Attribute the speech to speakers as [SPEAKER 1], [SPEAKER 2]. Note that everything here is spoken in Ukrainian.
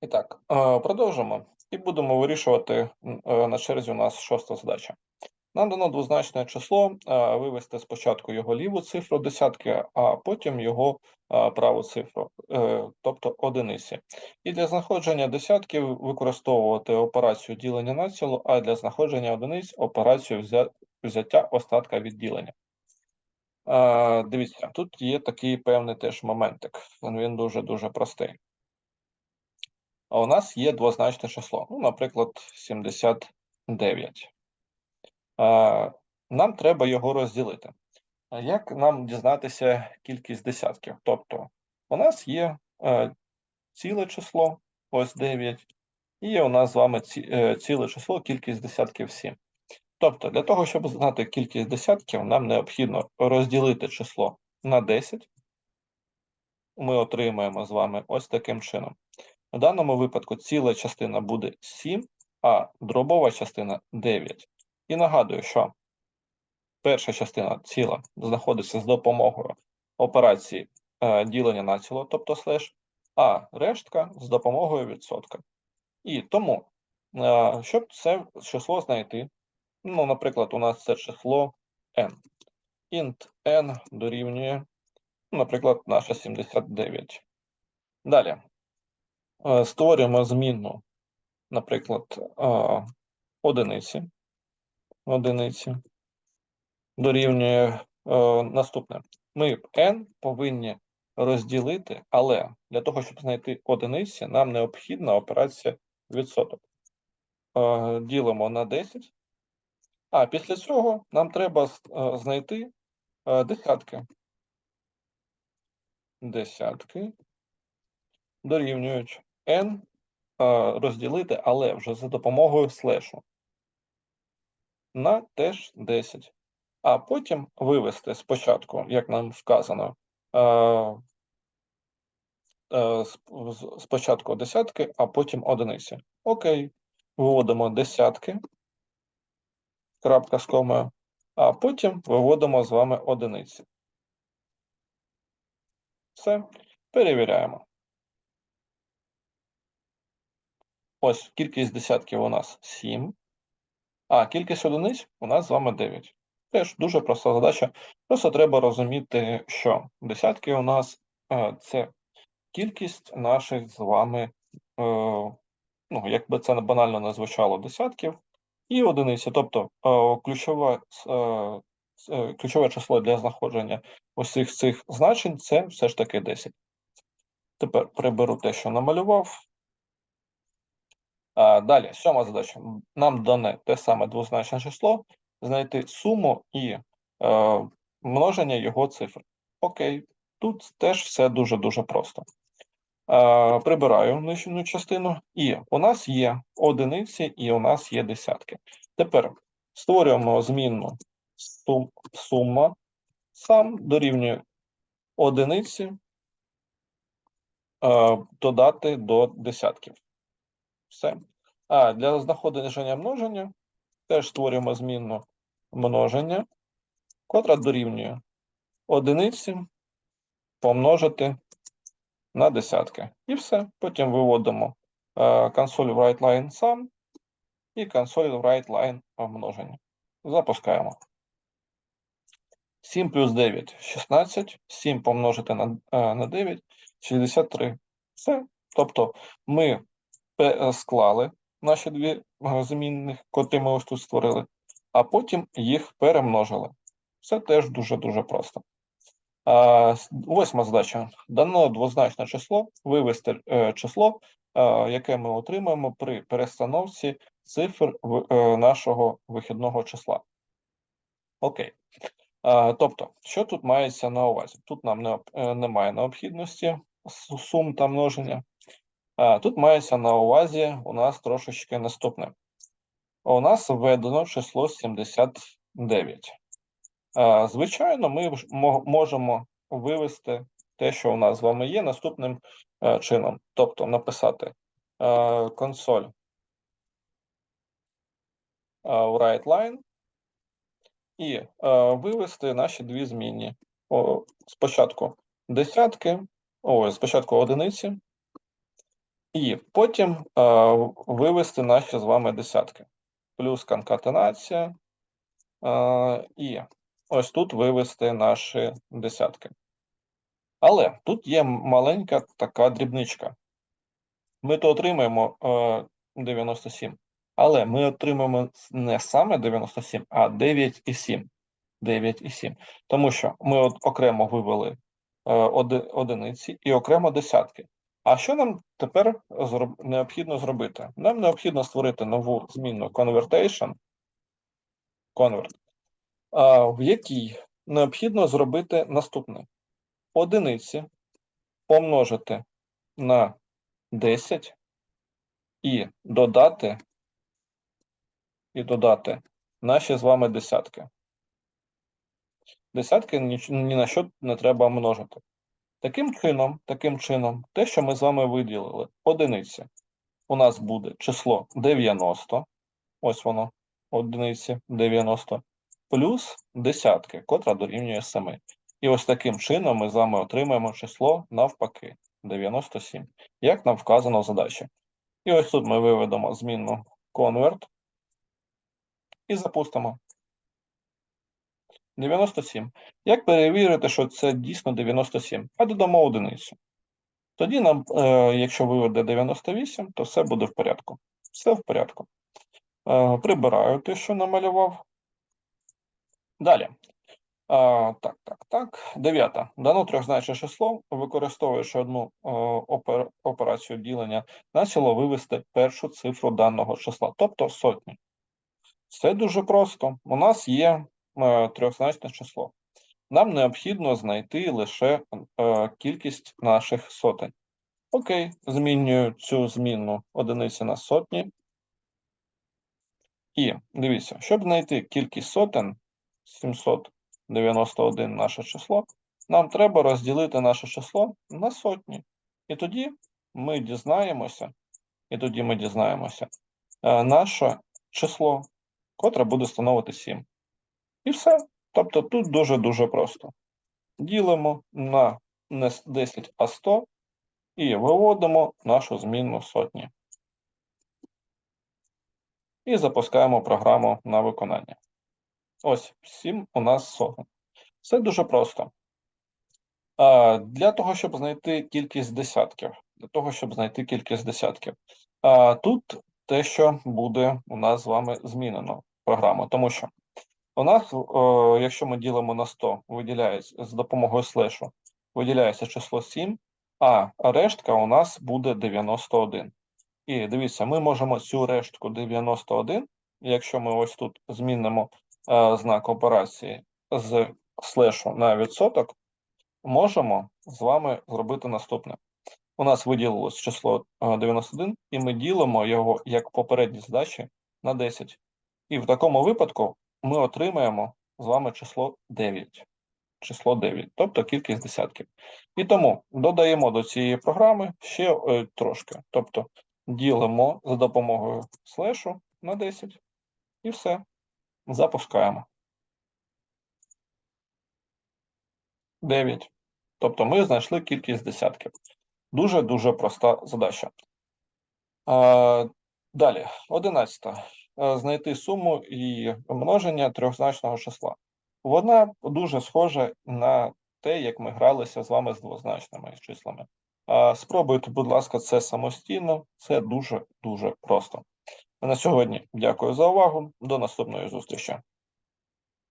[SPEAKER 1] І так, продовжимо і будемо вирішувати е, на черзі у нас шоста задача. Нам дано двозначне число, вивести спочатку його ліву цифру десятки, а потім його праву цифру, е, тобто одиниці. І для знаходження десятків використовувати операцію ділення на ціло, а для знаходження одиниць операцію взяття остатка від ділення. Дивіться, тут є такий певний теж моментик. Він дуже-дуже простий. А у нас є двозначне число, ну, наприклад, 79. Нам треба його розділити. Як нам дізнатися кількість десятків? Тобто, у нас є е, ціле число, ось 9, і у нас з вами е, ціле число, кількість десятків 7. Тобто, для того, щоб знати кількість десятків, нам необхідно розділити число на 10. Ми отримаємо з вами ось таким чином. В даному випадку ціла частина буде 7, а дробова частина 9. І нагадую, що перша частина ціла знаходиться з допомогою операції е, ділення на ціло, тобто слеш, а рештка з допомогою відсотка. І тому, е, щоб це число знайти, ну, наприклад, у нас це число n. int n дорівнює, ну, наприклад, наша 79. Далі. Е, Створюємо змінну, наприклад, е, одиниці. Одиниці дорівнює е, наступне. Ми n повинні розділити, але для того, щоб знайти одиниці, нам необхідна операція відсоток. Ділимо на 10, а після цього нам треба знайти десятки. Десятки дорівнюють n розділити, але вже за допомогою слешу на теж 10. А потім вивести спочатку, як нам вказано, спочатку десятки, а потім одиниці. Окей, виводимо десятки, крапка з комою, а потім виводимо з вами одиниці. Все, перевіряємо. Ось кількість десятків у нас 7, а кількість одиниць у нас з вами 9. Теж дуже проста задача. Просто треба розуміти, що десятки у нас е, це кількість наших з вами, е, ну, як би це банально не звучало, десятків і одиниці. Тобто е, ключове, ключове число для знаходження усіх цих значень це все ж таки 10. Тепер приберу те, що намалював. Далі, сьома задача. Нам дане те саме двозначне число, знайти суму і е, множення його цифр. Окей, тут теж все дуже-дуже просто. Е, прибираю нижню частину, і у нас є одиниці, і у нас є десятки. Тепер створюємо змінну сум, сума сам дорівнює одиниці е, додати до десятків. Все. А для знаходження множення теж створюємо змінну множення, котра дорівнює одиниці помножити на десятки. І все. Потім виводимо е, консоль WriteLine sum і консоль WriteLine множення. Запускаємо. 7 плюс 9 – 16. 7 помножити на, е, на 9 – 63. Все. Тобто ми склали наші дві е, змінних, котрі ми ось тут створили, а потім їх перемножили. Це теж дуже-дуже просто. Восьма задача. Дано двозначне число, вивести е, число, е, яке ми отримаємо при перестановці цифр е, нашого вихідного числа. Окей. Тобто, що тут мається на увазі? Тут нам не, е, немає необхідності сум та множення. Тут мається на увазі у нас трошечки наступне. У нас введено число 79. Звичайно, ми можемо вивести те, що у нас з вами є, наступним е, чином. Тобто написати е, консоль е, WriteLine і вивести наші дві змінні. Спочатку десятки, ой, спочатку одиниці, І потім е, вивести наші з вами десятки. Плюс конкатенація. Е, і ось тут вивести наші десятки. Але тут є маленька така дрібничка. Ми то отримаємо е, 97, але ми отримаємо не саме 97, а 9,7. 9,7. Тому що ми от окремо вивели е, оди- одиниці і окремо десятки. А що нам тепер необхідно зробити? Нам необхідно створити нову змінну convertation, convert, в якій необхідно зробити наступне: одиниці помножити на 10 і додати, і додати наші з вами десятки. Десятки ні на що не треба множити. Таким чином, таким чином, те, що ми з вами виділили, одиниці, у нас буде число 90, ось воно, одиниці 90, плюс десятки, котра дорівнює 7. І ось таким чином ми з вами отримаємо число навпаки 97, як нам вказано в задачі. І ось тут ми виведемо змінну convert і запустимо. 97. Як перевірити, що це дійсно 97? А додамо одиницю. Тоді нам, е, якщо виведе 98, то все буде в порядку. Все в порядку. Е, прибираю те, що намалював. Далі. А, так, так, так. Дев'ята. Дано трьохзначне число, використовуючи одну е, опер- операцію ділення, начало вивести першу цифру даного числа, тобто сотню. Все дуже просто. У нас є е, трьохзначне число. Нам необхідно знайти лише е, кількість наших сотень. Окей, змінюю цю змінну одиниці на сотні. І дивіться, щоб знайти кількість сотень, 791 наше число, нам треба розділити наше число на сотні. І тоді ми дізнаємося, і тоді ми дізнаємося е, наше число, котре буде становити 7. І все. Тобто тут дуже-дуже просто. Ділимо на не 10, а 100 і виводимо нашу змінну сотні. І запускаємо програму на виконання. Ось 7 у нас сотень. Все дуже просто. Для того, щоб знайти кількість десятків, для того, щоб знайти кількість десятків, тут те, що буде у нас з вами змінено програму, тому що у нас, о, якщо ми ділимо на 100, виділяється з допомогою слешу, виділяється число 7, а рештка у нас буде 91. І дивіться, ми можемо цю рештку 91, якщо ми ось тут змінимо е, знак операції з слешу на відсоток, можемо з вами зробити наступне. У нас виділилось число е, 91, і ми ділимо його як попередні задачі на 10. І в такому випадку ми отримаємо з вами число 9. Число 9, тобто кількість десятків. І тому додаємо до цієї програми ще е, трошки. Тобто ділимо за допомогою слешу на 10 і все. Запускаємо. 9. Тобто ми знайшли кількість десятків. Дуже-дуже проста задача. А, далі, 11. Е, Знайти суму і множення трьохзначного числа. Вона дуже схожа на те, як ми гралися з вами з двозначними числами. Спробуйте, будь ласка, це самостійно. Це дуже-дуже просто. На сьогодні дякую за увагу. До наступної зустрічі.